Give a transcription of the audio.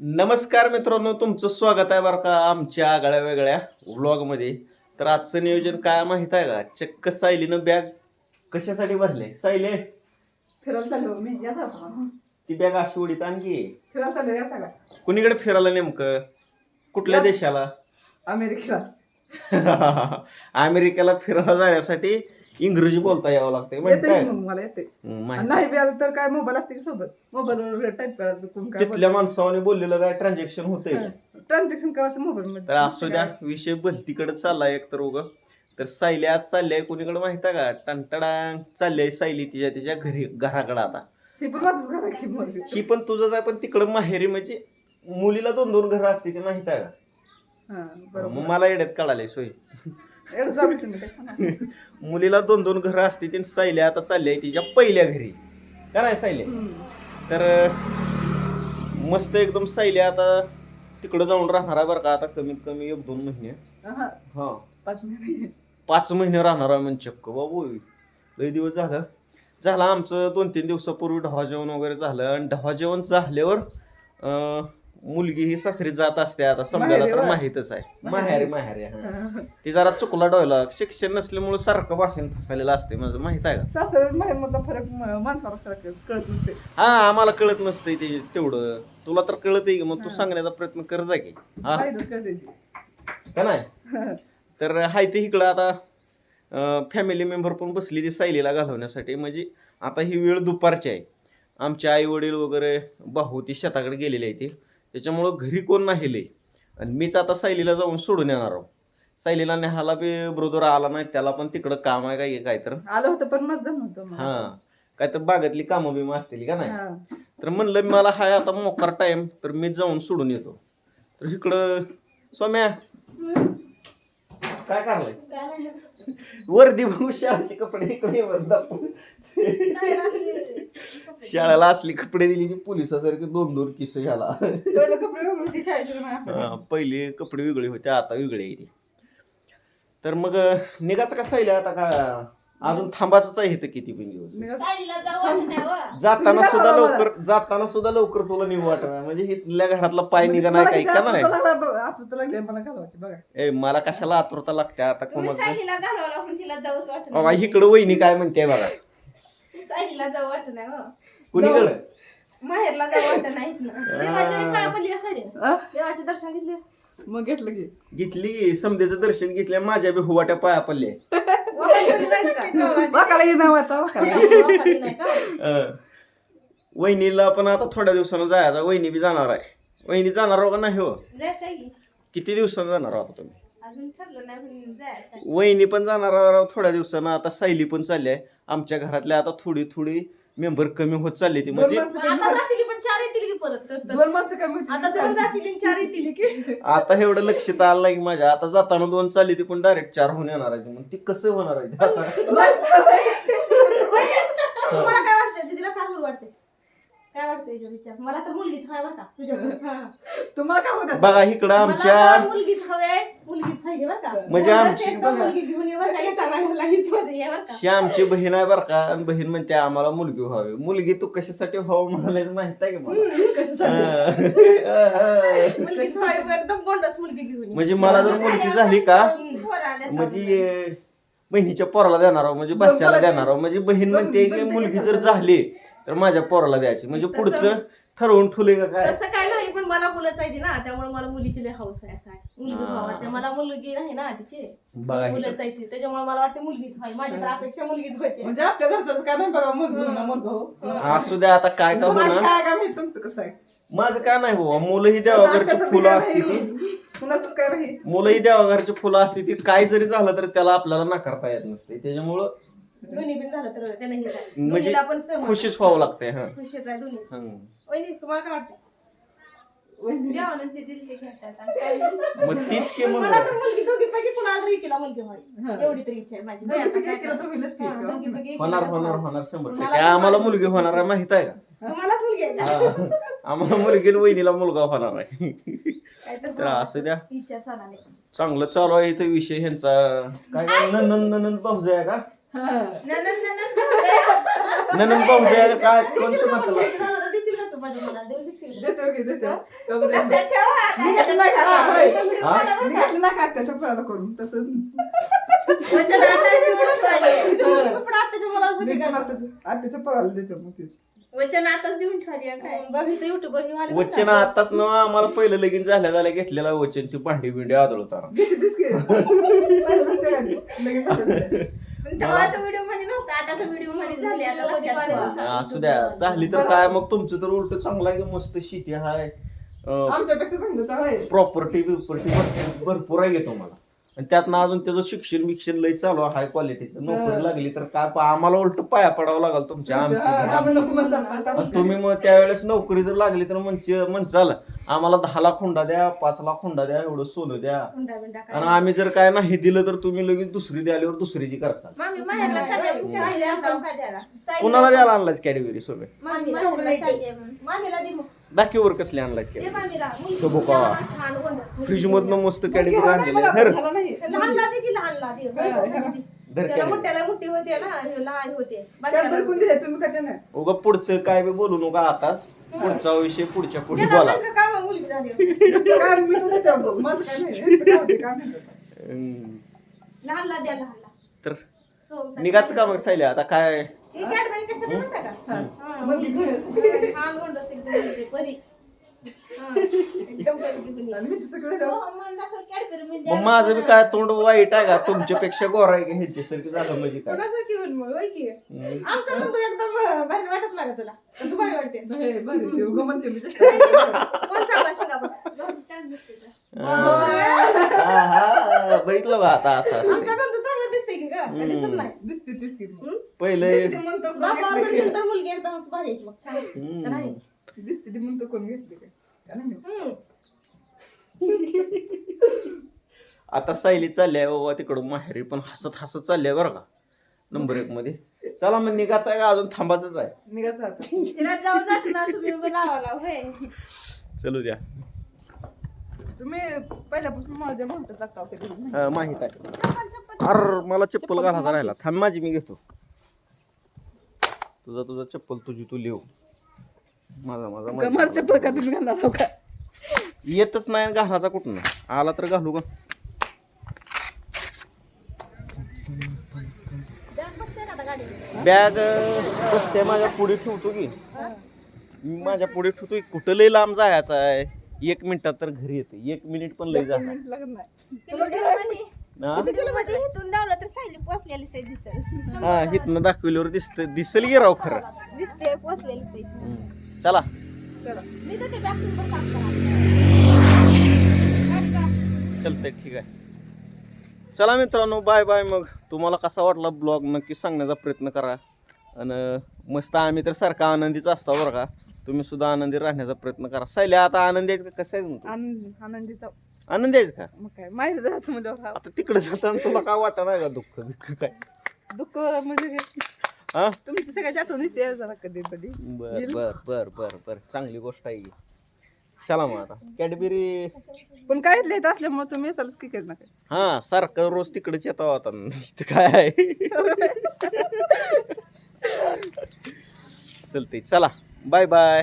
नमस्कार मित्रांनो तुमचं स्वागत आहे बरं का आमच्या आगळ्या वेगळ्या व्लॉगमध्ये तर आजचं नियोजन काय माहीत आहे का? चक्क सायलीनं बॅग कशासाठी भरले? सायले? फिरायला चाललो मी या ती बॅग अशी उडीत आणखी फिरायला चाललो या सगळा कुणीकडे फिरायला नेमकं? कुठल्या. देशाला? अमेरिकेला. अमेरिकेला फिरायला जाण्यासाठी इंग्रजी बोलता यावं लागतंय माहीत येते आहे मग मला येते आणि नाही बी आलं तर काय मोबाईल असते की सोबत मोबाईलवर टाईप करायचं कोण काय तिथल्या माणसाने बोललेलं काय? ट्रान्झॅक्शन होतंय? ट्रान्झॅक्शन करायचं मोबाईल मध्ये. तर असू द्या विषय भलतीकडे चाललाय एक तर उग. तर सायली आज चालली कुणीकडे माहीत आहे का? टंटडांग चालली सायली तिच्या तिच्या घरी घराकडे आता. हे पण माझंच घर आहे की मग. ही पण तुझंच आहे पण तिकडं माहेरी म्हणजे मुलीला दोन दोन घरं असते ते माहीत आहे का? हा, मग मला येड्यात कळाले सोय. एवढं जाऊ तुम्ही कशाला? मुलीला दोन दोन घरं असते ती सायली आता चालली आहे तिच्या पहिल्या घरी. का नाही सायली? हम्म. तर मस्त एकदम सायली आता तिकडं जाऊन राहणार आहे बरं का आता कमीत कमी एक दोन महिने. हा, हा. पाच महिने. पाच महिने राहणार आहे म्हणजे चक्क बाबू लई दिवस झालं. झालं आमचं दोन तीन दिवसापूर्वी ढवा जेवण वगैरे झालं. आणि ढवा जेवण झाल्यावर अं, मुलगी ही सासरी जात असते आता समजायला तर? माहीतच आहे. माहेरी. माहेरी हा. ती जरा चुकला डोयला शिक्षण नसल्यामुळे सारखं भाषण फसलेलं असते म्हणजे माहीत आहे का? सासर माहेर मधला फरक म- माणसाला सारखं कळत नसते. हा आम्हाला कळत नसतंय ते तेवढं. तुला तर कळतंय की मग तू. सांगण्याचा प्रयत्न कर जा की. हा. कळते. का. नाही? तर हाय ते इकडं आता फॅमिली मेंबर पण बसली ती सायलीला घालवण्यासाठी. म्हणजे आता ही वेळ दुपारची आहे. आमचे आई वडील वगैरे भाऊ ती शेताकडे गेलेले आहे ते. त्याच्यामुळं घरी कोण नाही लय. आणि मीच आता सायलीला जाऊन सोडून येणार आहो. सायलीला नेहाला बी ब्रोदर आला नाही त्याला पण तिकडं काम आहे काय काय तर. आलं होतं पण मग जम होतं हा. काय तर बागातली कामं बिमं असतील का नाही? हा. तर म्हणलं मला हाय आता मोकार टाइम तर मी जाऊन सोडून येतो. तर इकडं सोम्या काय करलाय वर्दी बघू शाळेचे कपडे इकडे वर दाखवून. शाळेला असली कपडे दिली ती पोलिसासारखे दोन दोन किस्स झाला पहिलं कपडे वेगळे होते शाळेचे पण आपले. हा, पहिले कपडे वेगळे होते आता वेगळे आहे ते. तर मग अं, निघायचं का सायला आता का अजून थांबायचंच आहे इथं किती पण दिवस निघा- साडीला जाऊ वाटत नाही व. जाताना निघा सुद्धा बाबा. लवकर जाताना सुद्धा लवकर तुला निघू वाटणार म्हणजे इथल्या घरातला पाय म्हणजे निघा नाही तुम्हाला काही का नाही आतुरता लागला- आतुरता लागली आहे मला घालवायची बघा ए मला कशाला आतुरता लागते आता तुम्ही कोणाचं साडीला घालवला पण तिला जाऊच वाटत बाबा इकडं वहिनी काय म्हणते बघा साडीला जाऊ वाटत नाही व. कुणीकडे? माहेरला जाऊ वाटत नाही देवाच्या पाया पडली? देवाचे दर्शन घेतले. मग घेतलं की. घेतली समजेचं दर्शन घेतल्या माझ्या बी हुवाट्या पाया पडले वाखाली जायचं का? वाकाला ये नाव आता वाकाला वाखाली नाही का? अं, वहिनीला पण आता थोड्या दिवसानं जायचा वहिनी बी जाणार आहे. वहिनी जाणार आहो का नाही हो? जायचं आहे की? किती दिवसानं जाणार आहोत तुम्ही? अजून ठरलं नाही पण जायचं आहे. वहिनी पण जाणार आहोत थोड्या दिवसानं. आता सायली पण चालली आहे. आमच्या घरातल्या आता थोडी थोडी मेंबर कमी होत चालली ती दोन म्हणजे माणसं आता कमी जातील पण चार येतील की परत. दोन माणसं कमी होती. आता दोन जातील आणि चार येतील की. आता एवढं लक्षात आलं नाही की माझ्या. आता जाताना दोन चालली ती पण डायरेक्ट चार होऊन येणार आहे. मग ती कसं होणार आहे? ते आता तुम्हाला काय वाटतंय? तिला काय वाटतंय? काय वाटतंय याच्यावर विचार? मला तर मुलगीच हवी बरं का तुझ्याकडे हा. तुम्हाला काय होत बघा इकडं आमच्या मुलगीच हवे मुलगीच पाहिजे बरं का. म्हणजे आमची- असेल तर मुलगी घेऊन ये बरं का येताना घरला हीच माझी आहे बरं का. ही आमची बहीण आहे बरं का आणि बहीण म्हणते आम्हाला मुलगी व्हावी. मुलगी तू कशासाठी व्हावं म्हणायला माहीत आहे का मला? कशासाठी? अं. मुलगीच हवी एकदम गोंडस मुलगी घेऊन ये. म्हणजे मला जर मुलगी झाली का म्हणजे बहिणीच्या पोराला देणार आहो म्हणजे बच्च्याला देणार आहो. म्हणजे बहीण म्हणते की मुलगी जर झाली तर माझ्या पोराला द्यायची. म्हणजे पुढचं ठरवून ठुले का काय? तसं काय नाही पण मला मुलंच आहे ती ना त्यामुळे मला मुलीची लय हौस आहे असं आहे. मुलगी हा. मला मुलगी नाही ना तिची. बघा. मुलंच आहे ती. त्याच्यामुळे मला वाटते मुलगीच व्हावी. माझ्या तर अपेक्षा मुलगीच व्हायची. म्हणजे आपल्या घरचं काय नाही बघा मुलगा ना मुलगा हो. असू द्या आता काय का तुम्हाला होणार काय काय माहीत तुमचं कसं आहे? माझं काय नाही बाबा मुलं ही देवाघरची फुलं काय असते ती. कुणाचं काय नाही. मुलं ही देवाघरची फुलं असते ती. काय जरी झालं तर त्याला आपल्याला नाकारता येत नसते. त्याच्यामुळं दोन्ही पण झालं तर हे झालं. म्हणजे दोन्हीला पण सहमत खुशीच व्हावं लागतंय हा. खुशीच आहे दोन्ही हं. वहिनी तुम्हाला काय वाटतं घेतात आणि काय नाही. मग तीच की मग मला तर मुलगी दोघीपैकी कुणाला तरी एकीला मुलगी व्हावी. एवढी तरी इच्छा आहे माझी दोघी आता पैकी काय एकीला तर होईलच की. हा, दोघीपैकी एकीला होणार तर होणार व्हावी. होणार शंभर मला टक्के आम्हाला मुलगी होणार आहे माहीत आहे का तुम्हालाच मुलगी आहे का? हा. आम्हाला मुलगी आणि वहिनीला मुलगा होणार आहे काय तर तर असू द्या इच्छा. चांगलं चालू आहे इथं विषय ह्यांचा काय काय ननन ननन भाऊजा आहे का ननंद- आहे का काय कोणतं देतो की देतो का बरं? लक्षात ठेव आता. मी घेतलं नाही का? होय. व्हिडिओ हा? काढा बरं मी का? घातलं नाही का त्याच्या फळाला करून तसं वचन मी होते पण? आताच्या फळाला देतो मग तेच आताच देऊन ठेवली आहे काय बघितलं युट्यूब वचन आताच ना आम्हाला पहिलं लगीन झाल्या झाल्या घेतलेला वचन ती भांडी बिंडी आदळवताना घेते तीच की पहिलं नसते का ते? लगेच घेते. तेव्हाच्या व्हिडिओमध्ये नव्हतं आताच्या व्हिडिओमध्ये झाले आता लक्षात ठेवा. असू द्या. झाली तर काय? मग तुमचं तर उलट चांगलं आहे की? मस्त शेती हाय आमच्यापेक्षा चांगलं चांगलं आहे. प्रॉपर्टी बिपर्टी भरपूर आहे घेतो मला आणि त्यातनं अजून त्याचं शिक्षण बिक्षण लय चालू आहे हाय क्वालिटीचं नोकरी लागली तर काय? पा- आम्हाला उलट पाया पडावं लागल तुमच्या आमची. आपण नको म्हणतात, असं आणि तुम्ही मग त्यावेळेस नोकरी जर लागली तर म्हणजे म्हणचाल आम्हाला दहा लाख हुंडा द्या पाच लाख हुंडा द्या एवढं सोनं द्या हुंडा बिंडा काय. आणि आम्ही जर काय नाही दिलं तर तुम्ही लगेच दुसरी द्याल्यावर दुसरीची करसाल मामी माहेरला चालली आहे. साईला आणला काय द्यायला? कुणाला द्यायला आणलाच कॅडबरी सोबत मामी. मामीला दे मग. दाखीवर कसली आणलाच दे कॅडबरी मामीला. मुलगी तो बोका. छान हुंडा. फ्रीज मधनं मस्त कॅडबरी आणलेली मला, धर घ्यायला नाही. लहानला दे की लहानला दे. ह्याला. धर त्याला कॅडबरी मोठ्याला मोठी होते ना हे लहान होते कॅडबरी कोण दिले तुम्ही का त्यानं उगा पुढचं काय बी बोलू नका आताच पुढचा विषय पुढच्या पुढे बोला मात्र काय मग मुलगी झाली तुमचं काय मी तुला देतो माझं काय नाही ह्यांचं काय होते, काय नाही होत. हम्म. लहानला द्या लहानला तर. निघाच का मग सायले आता काय हे कॅडबरी कसं का हा. हा. छान मुलगी, परी मग द्यायला माझं बी काय तोंड वाईट आहे का? तुमच्यापेक्षा गोरा आहे का? ह्याच्यासारखं झालं म्हणजे काय? कोणासारखी होईल मग? होय की? हम्म. आमचा एकदम भारी वाटत ना का तुला? तू भारी वाटते. नाही, बरं, ते उगाच म्हणते मी. चेष्टा करते. कोण चांगला सांगा बरं? गौरी चांगली दिसते का? हा, हा, बघितलं का आता असं चांगला दिसते की का का दिसत नाही. दिसते दिसते. मग. हम्म? पहिले मुलगी एकदमच भारी आहे. मग छान. हम्म. नाही दिसते ती म्हणतो कोण घेतली काय का नाही? हम्म. आता सायली चालल्या बाबा तिकडून माहेरी पण हसत हसत चालल्या बरं का? नंबर एक मध्ये. चला मग निघायचं आहे का? अजून थांबायचंच आहे. निघायचं आता. तिला जाऊ जात ना तुम्ही उभं लावाला होय. चलू द्या. तुम्ही पहिल्यापासून माझ्या म्हणतात लागता माहीत आहे. चप्पल चप्पल अर मला चप्पल घालायचा राहिला. थांब माझी मी घेतो. तुझा तुझा चप्पल तुझी तू लिहू माझा माझा माझा का तुम्ही घालणार का? येतच नाही आणि घालायचा कुठं आला तर घालू का बॅग बसते माझ्या पुढे ठेवतो की. मी माझ्या पुढे ठेवतो की. कुठं लय लांब जायचं आहे? एक मिनिटात तर घरी येते. एक मिनिट पण लय जाणार. मिनिट लागत नाही? किती किलोमीटर इथून लावलं तर सायली पोचलेली साई दिसेल. हा इथनं दाखवल्यावर दिसत दिसल की राव खरं? दिसते पोचलेली साई. हम्म. चला. चला. मी तर ते बॅग तुमचं साफ करा चलतंय ठीक आहे. चला मित्रांनो बाय बाय मग. तुम्हाला कसा वाटला ब्लॉग? नक्की सांगण्याचा प्रयत्न करा. आणि मस्त आम्ही तर सारखा आनंदीच असतो बरं का. तुम्ही सुद्धा आनंदी राहण्याचा प्रयत्न करा. सायले आता आनंदी आहेस का? कसं आहे आनंद आनंदीचा आनंदी आहेस का? मग काय माहेर जायचं म्हणजे आता तिकडे जाताना तुला काय वाटत नाही का दुःख दुःख काय? दुःख म्हणजे हा. तुमची सगळ्याची आठवण येते जरा कधी कधी. बर येईल. बर बर बर बर. चांगली गोष्ट आहे ही. चला मग आता. कॅडबेरी पण काय लिहित असल्यामुळे तुम्ही असालच की काही ना काही. हा सारखं रोज तिकडेच येतो आता. इथं काय आहे? चलते चला. Bye bye